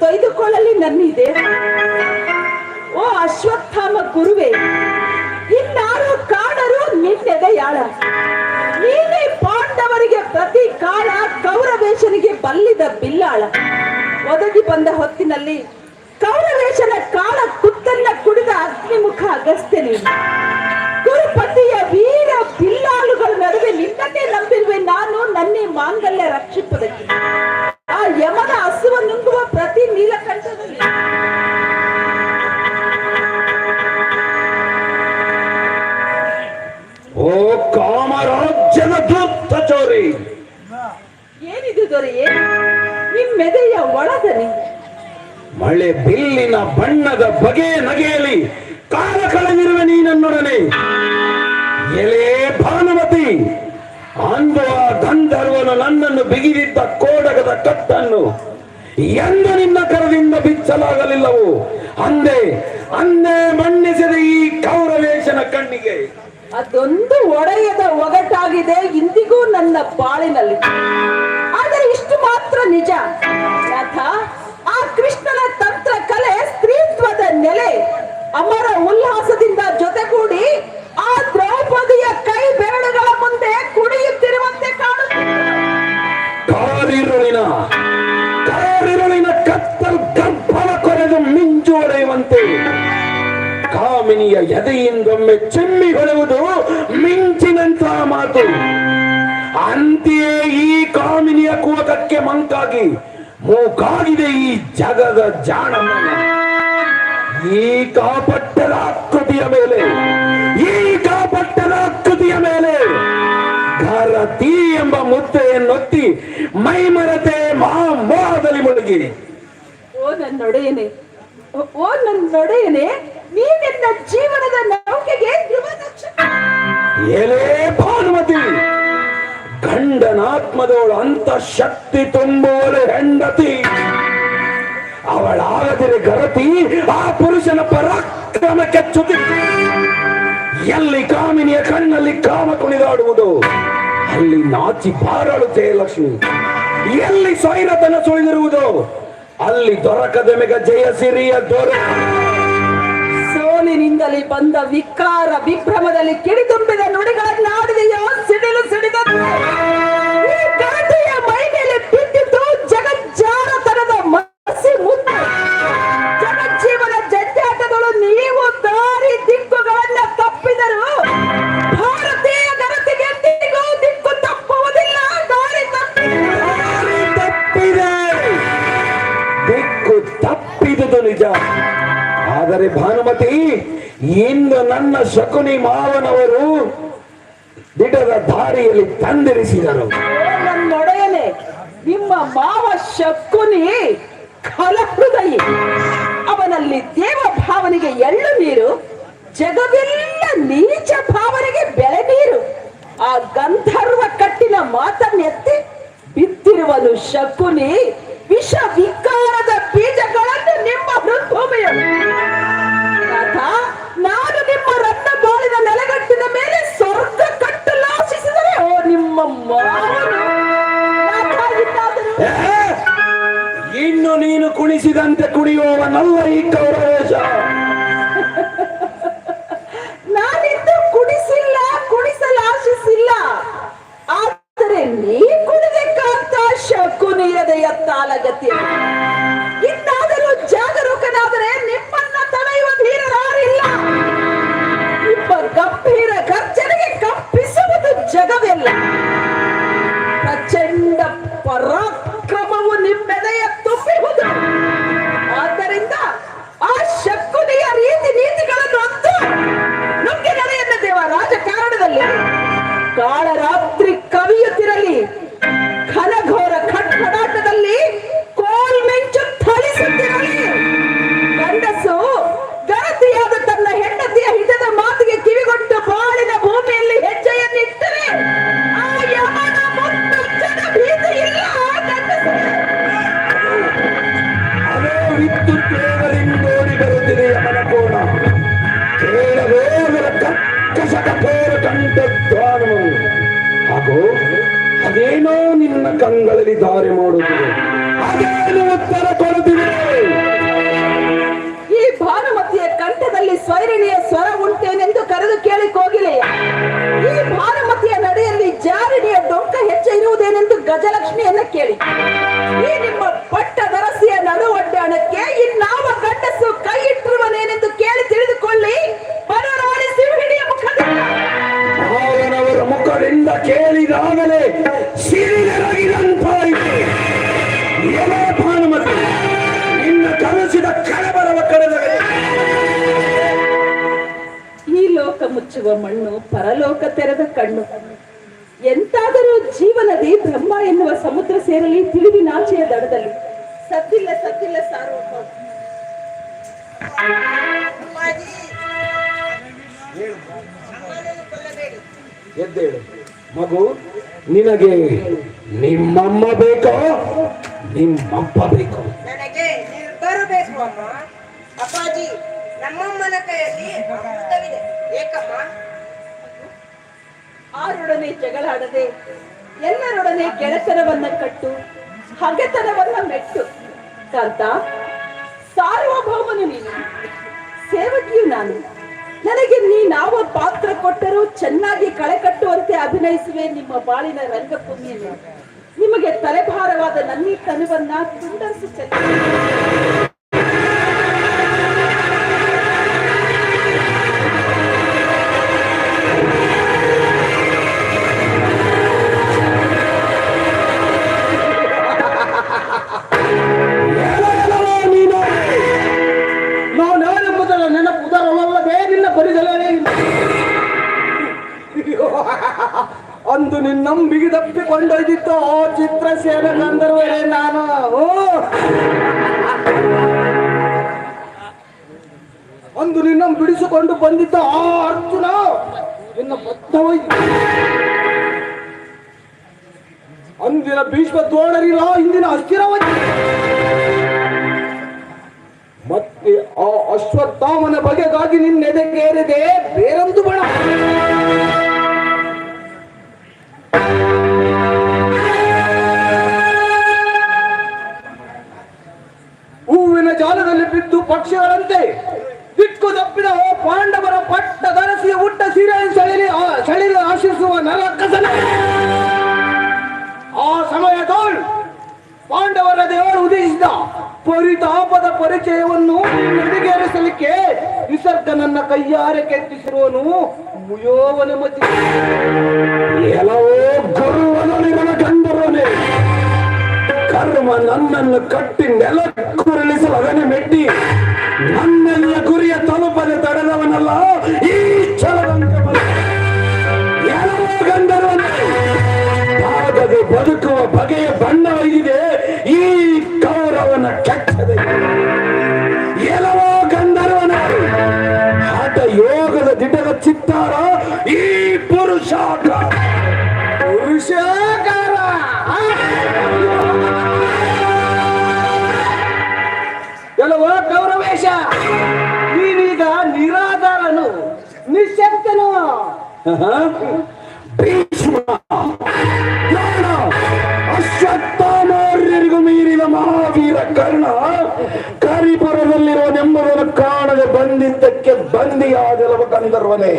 ತೊಯ್ದುಕೊಳ್ಳಲಿ ನನ್ನಿದೆ ಓ ಅಶ್ವತ್ಥಾಮ ಗುರುವೇ, ಇನ್ನಾರು ಕಾಣರು ನಿನ್ನೆದೆಯಾಳ ನೀನೇ ಪಾಂಡವರಿಗೆ ಪ್ರತಿ ಕಾಲ ಕೌರವೇಶನಿಗೆ ಬಲ್ಲಿದ ಬಿಲ್ಲಾಳ. ಒದಗಿ ಬಂದ ಹೊತ್ತಿನಲ್ಲಿ ಕೌರವೇಶನ ಕಾಳ ಕುತ್ತನ್ನ ಕುಡಿದ ಅಗ್ನಿಮುಖ ಅಗಸ್ತ್ಯ ನೀನು. ಗುರುಪತಿಯ ವೀರ ಬಿಲ್ಲಾಳುಗಳ ನಡುವೆ ನಿನ್ನನ್ನೇ ನಂಬಿರುವೆ ನಾನು ನನ್ನೇ ಮಾಂಗಲ್ಯ ರಕ್ಷಿಸುವುದಕ್ಕೆ. ಆ ಯಮನ ಹಸುವ ನುಂಗುವ ಪ್ರತಿ ನೀಲಕಂಠದಲ್ಲಿ. ಓ ಕಾಮರಾಜ್ಯನ ದೂತ ಚೋರಿ. ಏನಿದು ದೊರೆಯೇ? ನಿಮ್ಮೆದೆಯ ಒಳದನಿ. ಮಳೆ ಬಿಲ್ಲಿನ ಬಣ್ಣದ ಬಗೆ ನಗೆಯಲಿ ಕಾಲ ಕಳೆದಿರುವ ನೀನನ್ನೊಡನೆ ಎಲೆ ಭಾನುಮತಿ. ಅಂದು ಆ ಗಂಧರ್ವನು ನನ್ನನ್ನು ಬಿಗಿದಿದ್ದ ಕೋಡಗದ ಕಟ್ಟನ್ನು ಎಂದು ನಿನ್ನ ಕರದಿಂದ ಬಿಚ್ಚಲಾಗಲಿಲ್ಲವು. ಅಂದೇ ಅಂದೇ ಮಣ್ಣಿಸಿದ ಈ ಕೌರವೇಶನ ಕಣ್ಣಿಗೆ. ಅದೊಂದು ಒಡೆಯದ ಒಗಟಾಗಿದೆ, ಇಂದಿಗೂ ನನ್ನ ಬಾಳಿನಲ್ಲಿ. ಆದರೆ ಇಷ್ಟು ಮಾತ್ರ ನಿಜ. ಆ ಕೃಷ್ಣನ ತಂತ್ರ ಕಲೆ ಸ್ತ್ರೀತ್ವದ ನೆಲೆ, ಅಮರ ಉಲ್ಲಾಸದಿಂದ ಜೊತೆಗೂಡಿ ಆ ಎದೆಯಿಂದೊಮ್ಮೆ ಚೆಮ್ಮಿ ಹೊಳೆಯುವುದು ಮಿಂಚಿನಂತಹ ಮಾತು. ಅಂತೆಯೇ ಈ ಕಾಮಿನಿಯ ಕುವಕಕ್ಕೆ ಮಂಕಾಗಿ ಮೂಕಾಗಿದೆ ಈ ಜಗದ ಜಾಣಮ್ಮ ಈ ಕಾಪಟ್ಟದ ಆಕೃತಿಯ ಮೇಲೆ, ಈ ಕಾಪಟ್ಟದ ಆಕೃತಿಯ ಮೇಲೆ ಘರತಿ ಎಂಬ ಮುದ್ದೆಯನ್ನೊತ್ತಿ ಮೈಮರತೆ ಮಹಾಮೋಹದಲ್ಲಿ ಮುಳುಗಿ. ಓ ನನ್ನೊಡೆಯನೆ ಓ- ಓ ನೀ ನೀನೆನ್ನ ಜೀವನದ ನೌಕೆಗೆ ಎಲೇ ಭಾನುಮತಿ, ಗಂಡನಾತ್ಮದವಳು ಅಂತ ಶಕ್ತಿ ತುಂಬೋಲೆ ಹೆಂಡತಿ. ಅವಳಾಗದಿರೆ ಗರತಿ, ಆ ಪುರುಷನ ಪರಾಕ್ರಮ ಕೆಚ್ಚುತ್ತಿ ಎಲ್ಲಿ ಕಾಮಿನಿಯ ಕಣ್ಣಲ್ಲಿ ಕಾಮ ಕುಣಿದಾಡುವುದು, ಅಲ್ಲಿ ನಾಚಿ ಪಾರಾಡುತ್ತೆ ಲಕ್ಷ್ಮಿ. ಎಲ್ಲಿ ಸೈರತನ ಸುಳಿದಿರುವುದು ಅಲ್ಲಿ ದೊರಕದೆ ಮೆಗ ಜಯ ಸಿರಿಯ ದೊರ. ಸೋಲಿನಿಂದಲೇ ಬಂದ ವಿಕಾರ ವಿಭ್ರಮದಲ್ಲಿ ಕಿಡಿತುಂಬಿದ ನುಡಿಗಳನ್ನಾಡಿದೆಯೋ ಸಿಡಿಲು ಸಿಡಿದ ಇಂದು ನನ್ನ ಶಕುನಿ ಮಾವನವರು ಬಿಡದ ದಾರಿಯಲ್ಲಿ ತಂದಿರಿಸಿದರು. ನನ್ನೊಡೆಯಲೆ ನಿಮ್ಮ ಮಾವ ಶಕುನಿ ಕಲಹೃದಯಿ ಅವನಲ್ಲಿ ದೇವ ಭಾವನೆಗೆ ಎಳ್ಳು ನೀರು, ಜಗವೆಲ್ಲ ನೀಚ ಭಾವನೆಗೆ ಬೆಳೆ ನೀರು. ಆ ಗಂಧರ್ವ ಕಟ್ಟಿನ ಮಾತನ್ನೆತ್ತಿ ಬಿತ್ತಿರುವನು ಶಕುನಿ ವಿಷ ವಿಕಾರದ ಬೀಜಗಳನ್ನು ನಿಮ್ಮ ಹೃದ್ಭೂಮಿಯಲ್ಲಿ ನೀನು ಕುಣಿಯುವ ನಲ್ಲ ಈ ಕೌರವೇಶ. ನಾನಿದ್ದು ಕುಡಿಸಿಲ್ಲ ಕುಡಿಸಲು ಆಶಿಸಿಲ್ಲ ಆದರೆ ನೀ ಕುಡಿದಕ್ಕಾಂತ ತಾಲಗತಿ ಎತ್ತಾಲಗತ್ಯ ಗಜಲಕ್ಷ್ಮಿಯನ್ನ ಕೇಳಿ. ಈ ನಿಮ್ಮ ಪಟ್ಟದರಸಿಯ ನಡುವಡ್ಡಾಣಕ್ಕೆ ಇನ್ನಾವ ಗಂಡಸು ಕೈ ಇಟ್ಟಿರುವನೇನೆಂದು ಕೇಳಿ ತಿಳಿದುಕೊಳ್ಳಿ. ಪರರಾಡಿ ಸಿಂಹಿಣಿಯ ಮುಖದಿಂದ. ಮಾವನವರ ಮುಖದಿಂದ ಕೇಳಿದಾಗಲೇ ಸಿರಿದೆರಗಿದಂತಾಯಿತು ಎಲೆ ಭಾನುಮತಿ ನಿನ್ನ ಕನಸಿದ ಕಳಬರವ ಕಳೆದರೆ ಈ ಲೋಕ ಮುಚ್ಚುವ ಮಣ್ಣು ಪರಲೋಕ ತೆರೆದ ಕಣ್ಣು. ಎಂತಾದರೂ ಜೀವನದಿ ಬ್ರಹ್ಮ ಎನ್ನುವ ಸಮುದ್ರ ಸೇರಲಿ ತಿಳಿವಿನಾಚೆಯ ದಡದಲ್ಲಿ. ಸತ್ತಿಲ್ಲ ಸದ್ದಿಲ್ಲ ಸಾರ್ವಭೌಮ ಎದ್ದೇಳು. ಮಗು ನಿನಗೆ ನಿಮ್ಮಮ್ಮ ಬೇಕೋ? ನಿಮ್ಮಪ್ಪ ಬೇಕೋ? ನನಗೆ ಬರಬೇಕು ಬೇಕು ಅಮ್ಮ. ಅಪ್ಪಾಜಿ ನಮ್ಮಮ್ಮನ ಕೈಯಲ್ಲಿ ಅಮೃತವಿದೆ. ಏಕಮ್ಮ. ಆರೊಡನೆ ಜಗಳಾಡದೆ ಎಲ್ಲರೊಡನೆ ಗೆಳೆತನವನ್ನ ಕಟ್ಟು, ಹಗೆತನವನ್ನ ಮೆಟ್ಟು. ಕಾಂತ ಸಾರ್ವಭೌಮನು ನೀನು. ಸೇವಕಿಯು ನಾನು. ನನಗೆ ನೀನಾವ ಪಾತ್ರ ಕೊಟ್ಟರೂ ಚೆನ್ನಾಗಿ ಕಳೆ ಕಟ್ಟುವಂತೆ ಅಭಿನಯಿಸುವೆ ನಿಮ್ಮ ಬಾಳಿನ ರಂಗಭೂಮಿಯನ್ನು ನಿಮಗೆ ತಲೆಭಾರವಾದ ನನ್ನ ತನುವನ್ನ ತುಂಡರಿಸಿ ಅಂದು ನಿನ್ನಂಬಿಗೆ ತಪ್ಪಿಕೊಂಡೊಯ್ದಿತ್ತು ಆ ಚಿತ್ರಸೇನ ಗಂಧರ್ವರೇ ನಾನು. ಓ. ಅಂದು ನಿನ್ನ ಬಿಡಿಸಿಕೊಂಡು ಬಂದಿದ್ದ ಆ ಅರ್ಜುನ ನಿನ್ನ ಬದ್ಧವೈದ್ಯ ಅಂದಿನ ಭೀಷ್ಮ ದೋಣರಿಲ್ಲ ಇಂದಿನ ಅಸ್ಥಿರವಾಗಿ ಮತ್ತೆ ಆ ಅಶ್ವತ್ಥಾಮನ ಬಗೆಗಾಗಿ ನಿನ್ನೆದೆಗೇರಿದೆ ಬೇರೊಂದು ಬಣ ಕೆತ್ತಿಸಿರುವನು ಮುಯೋವನ ಮತಿ ಎಲ್ಲವೋ ಗುರುವನಿರನ ಕಂಡರೋನೆ ಕರ್ಮ ನನ್ನನ್ನು ಕಟ್ಟಿ ನೆಲ ಕುರಳಿಸಲು ಅದನ್ನೇ ಮೆಟ್ಟಿ. ನನ್ನೆಲ್ಲ ಗುರಿಯ ತಲುಪದೆ ತಡೆದವನಲ್ಲ, ಈ ಛಲದಂಕ ಎಲ್ಲವೋ ಆಗದೆ ಬದುಕುವ ಬಗೆಯ ಬಣ್ಣವಿದೆ ನೀನೀಗ ನಿರಾಧಾರನು ನಿಶಕ್ತನು ಭೀಷ್ಮ ದ್ರೋಣ, ಅಶ್ವತ್ಥಾಮಾರ್ಯರಿಗೂ ಮೀರಿದ ಮಹಾವೀರ ಕರ್ಣ ಕರಿಪುರದಲ್ಲಿರುವ ನೆಮ್ಮದನ್ನು ಕಾಣದೆ ಬಂದಿದ್ದಕ್ಕೆ ಬಂದಿಯಾದಲವ ಗಂಧರ್ವನೇ.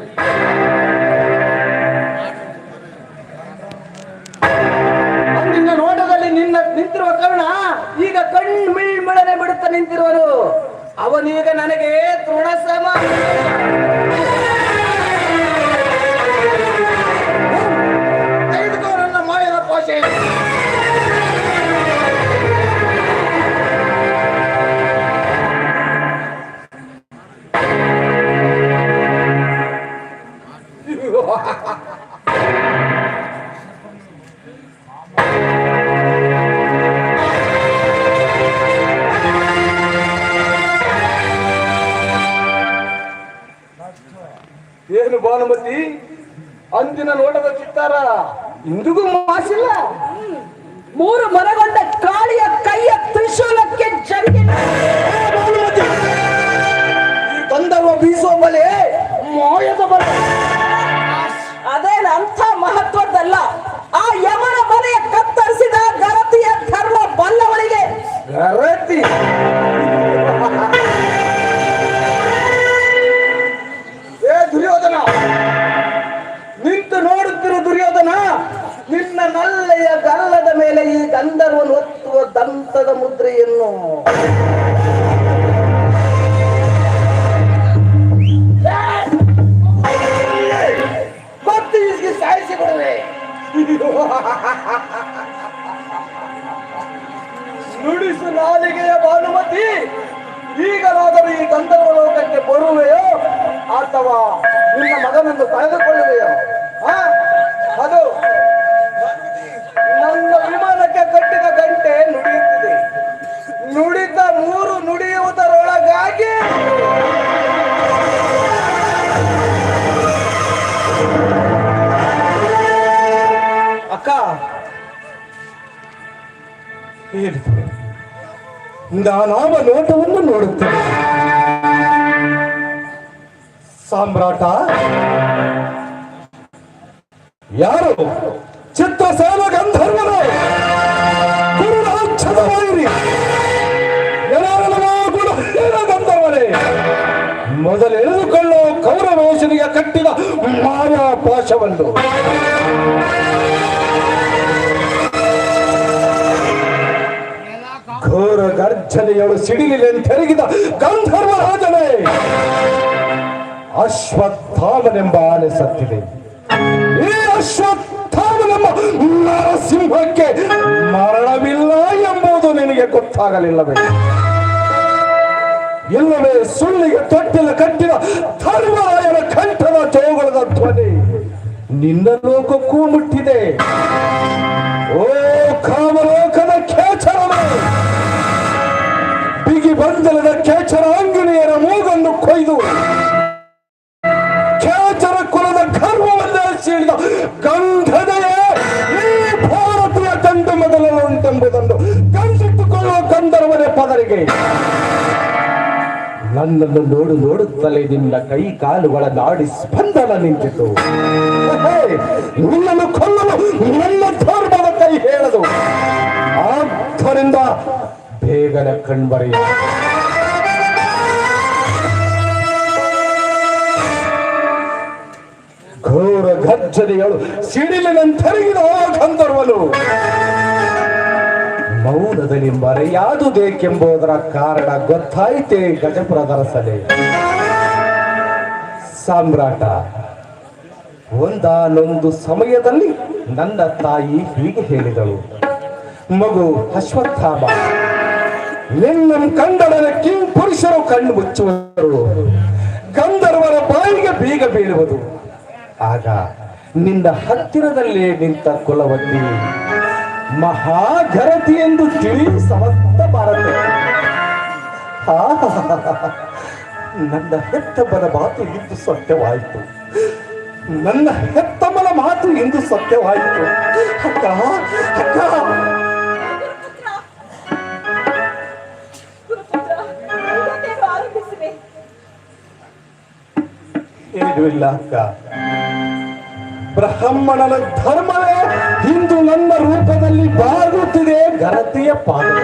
ಅಂದಿನ ಬೀಸುವ ಬಲೆ ಮಾಯದ ಬಲೆ. ಅದೇನ ಅಂಥ ಮಹತ್ವದ್ದಲ್ಲ. ಆ ಯಮನ ಬಲೆಯ ಕತ್ತರಿಸಿದ ಗರತಿಯ ಧರ್ಮ ಬಲ್ಲವಳಿಗೆ. ಗರತಿ. ಏ ದುರ್ಯೋಧನ ನಿಂತು ನೋಡುತ್ತಿರು ದುರ್ಯೋಧನ ನಿನ್ನ ನಲ್ಲೆಯ ಗಲ್ಲದ ಮೇಲೆ ಈ ಗಂಧರ್ವನು ಒತ್ತುವ ದಂತದ ಮುದ್ರೆಯನ್ನು. ನುಡಿಸು ನಾಲಿಗೆಯ ಭಾನುಮತಿ. ಈಗಲಾದರೂ ಈ ಗಂಧರ್ವ ಲೋಕಕ್ಕೆ ಬರುವೆಯೋ ಅಥವಾ ನಿನ್ನ ಮಗನನ್ನು ಕಳೆದುಕೊಳ್ಳುವೆಯೋ? ಅದು ನನ್ನ ವಿಮಾನಕ್ಕೆ ಕಟ್ಟಿದ ಗಂಟೆ ನುಡಿಯುತ್ತಿದೆ. ನುಡಿದ ಮೂರು ನುಡಿಯುವುದರೊಳಗಾಗಿ ಹೇಳಿತು ನಾನಾವ ನೋಟವನ್ನು ನೋಡುತ್ತೇನೆ. ಸಾಮ್ರಾಟ, ಯಾರು ಚಿತ್ರಸೇನ ಗಂಧರ್ವನು ಗಂಧರ್ವರೇ ಗಂಧರ್ವನೇ. ಮೊದಲೆಳೆದುಕೊಳ್ಳೋ ಕೌರವೇಶನಿಗೆ ಕಟ್ಟಿದ ಮಾಯಾ ಪಾಶವನ್ನು. ಘೋರ ಎಂದು ಗಂಧರ್ವ ರಾಜನೇ! ಅಶ್ವತ್ಥಾಮನೆಂಬ ಆನೆ ಸತ್ತಿದೆ. ಈ ಅಶ್ವತ್ಥಾಮನೆಂಬ ನರಸಿಂಹಕ್ಕೆ ಮರಣವಿಲ್ಲ ಎಂಬುದು ನಿನಗೆ ಗೊತ್ತಾಗಲಿಲ್ಲವೇ? ಇಲ್ಲವೇ ಸುಳ್ಳಿಗೆ ತೊಟ್ಟಿಲ್ಲ ಕಟ್ಟಿದ ಧರ್ಮರಾಯನ ಕಂಠದ ಜೋಗಳದ ಧ್ವನಿ ನಿನ್ನ ಲೋಕಕ್ಕೂ ಮುಟ್ಟಿದೆ. ಓ ಕಾಮಲೋಕದ ಖೇಚರವೇ ಬಿಗಿ ಕೇಚರ ಆಂಜನೇಯರ ಮೂಗನ್ನು ಕೊಯ್ದು, ಕೇಚರ ಕುಲದ ಗರ್ವವನ್ನೇ ಸೀಳಿದ ಗಂಧದೆಯೇ ಈ ಭಾರತೀಯ ಕಂದ ಮೊದಲಲು ಉಂಟೆಂಬುದನ್ನು ಕಂಡಿಟ್ಟುಕೊಳ್ಳುವ ಗಂಧರ್ವನೇ ಪದರಿಗೆ. ನನ್ನನ್ನು ನೋಡು ನೋಡುತ್ತಲೇ ನಿನ್ನ ಕೈ ಕಾಲುಗಳ ನಾಡಿ ಸ್ಪಂದನ ನಿಂತಿತು. ನಿನ್ನನ್ನು ಕೊಲ್ಲಲು ನನ್ನ ಧರ್ಮದ ಕೈ ಹೇಳದು. ಆದ್ದರಿಂದ ಬೇಗನೆ ಕಣ್ಬರೆಯ ಘೋರ ಗರ್ಜನೆಗಳು ಸಿಡಿಲಿನಂತರಿಗಿದ ಗಂಧರ್ವನು ಮೌನದಲ್ಲಿ ಮರೆಯಾದುದೇಕೆಂಬುದರ ಕಾರಣ ಗೊತ್ತಾಯಿತೇ ಗಜಪುರದ ಸಲೆ ಸಾಮ್ರಾಟ, ಒಂದಾನೊಂದು ಸಮಯದಲ್ಲಿ ನನ್ನ ತಾಯಿ ಹೀಗೆ ಹೇಳಿದಳು. ಮಗು ಅಶ್ವತ್ಥಾಮ ನಿನ್ನ ಕಂಡಳನ ಕಿಂ ಪುರುಷರು ಕಣ್ಣು ಮುಚ್ಚುವರು. ಗಂಧರ್ವರ ಬಾಯಿಗೆ ಬೀಗ ಬೀಳುವುದು. ಆಗ ನಿನ್ನ ಹತ್ತಿರದಲ್ಲೇ ನಿಂತ ಕುಲವತಿ. ಮಹಾಘರತಿ ಎಂದು ತಿಳಿ ಸಮಸ್ತ ಭಾರತ. ನನ್ನ ಹೆತ್ತಮ್ಮನ ಮಾತು ಇಂದು ಸತ್ಯವಾಯಿತು. ನನ್ನ ಹೆತ್ತಮ್ಮನ ಮಾತು ಇಂದು ಸತ್ಯವಾಯಿತು. ಅಕ್ಕ ಅಕ್ಕ ಇಲ್ಲ ಅಕ್ಕ. ಬ್ರಾಹ್ಮಣನ ಧರ್ಮವೇ ಇಂದು ನನ್ನ ರೂಪದಲ್ಲಿ ಬಾಗುತ್ತಿದೆ. ಗರತಿಯ ಪಾದ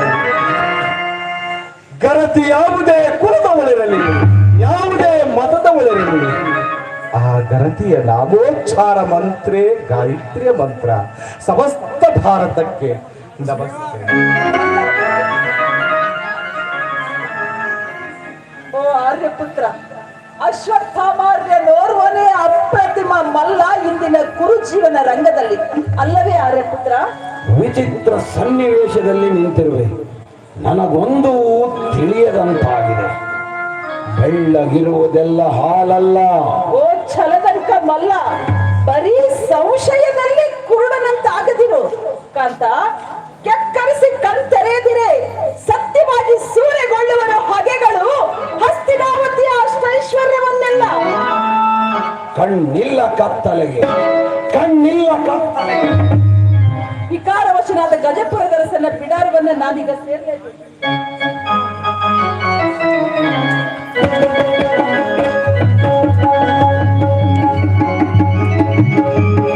ಗರತಿ ಯಾವುದೇ ಕುಲದ ಒಳಗಿರಲಿ, ಯಾವುದೇ ಮತದ ಒಳಗಿರಲಿ. ಆ ಗರತಿಯ ನಾಮೋಚ್ಚಾರ ಮಂತ್ರೇ ಗಾಯತ್ರಿಯ ಮಂತ್ರ. ಸಮಸ್ತ ಭಾರತಕ್ಕೆ ನಮಸ್ತೆ. ಓ ಆರ್ಯಪುತ್ರ ಅಶ್ವತ್ಥಾಮಾರ್ಯನೋರ್ವನೇ ಅಪ್ರತಿಮ ಮಲ್ಲ ಇಂದಿನ ಕುರುಜೀವನ ರಂಗದಲ್ಲಿ. ಅಲ್ಲವೇ ಆರ್ಯಪುತ್ರ? ವಿಚಿತ್ರ ಸನ್ನಿವೇಶದಲ್ಲಿ ನಿಂತಿರುವೆ. ನನಗೊಂದು ತಿಳಿಯದಂತಾಗಿದೆ. ಬೆಳ್ಳಗಿರುವುದೆಲ್ಲ ಹಾಲಲ್ಲ. ಓ ಛಲದಂಕ ಮಲ್ಲ ಬರೀ ಸಂಶಯದಲ್ಲಿ ಕುರುಡನಂತಾಗದಿರು. ಕಾಂತ ಕಣ್ಣಿಲ್ಲ ಕತ್ತಲೆಗೆ. ಕಣ್ಣಿಲ್ಲ ಕತ್ತಲೆಗೆ. ವಿಕಾರವಶನಾದ ಗಜಪುರದ ಗರಸನ್ನ ಬಿಡಾರವನ್ನ ನಾನೀಗ ಸೇರಲೇಬೇಕು.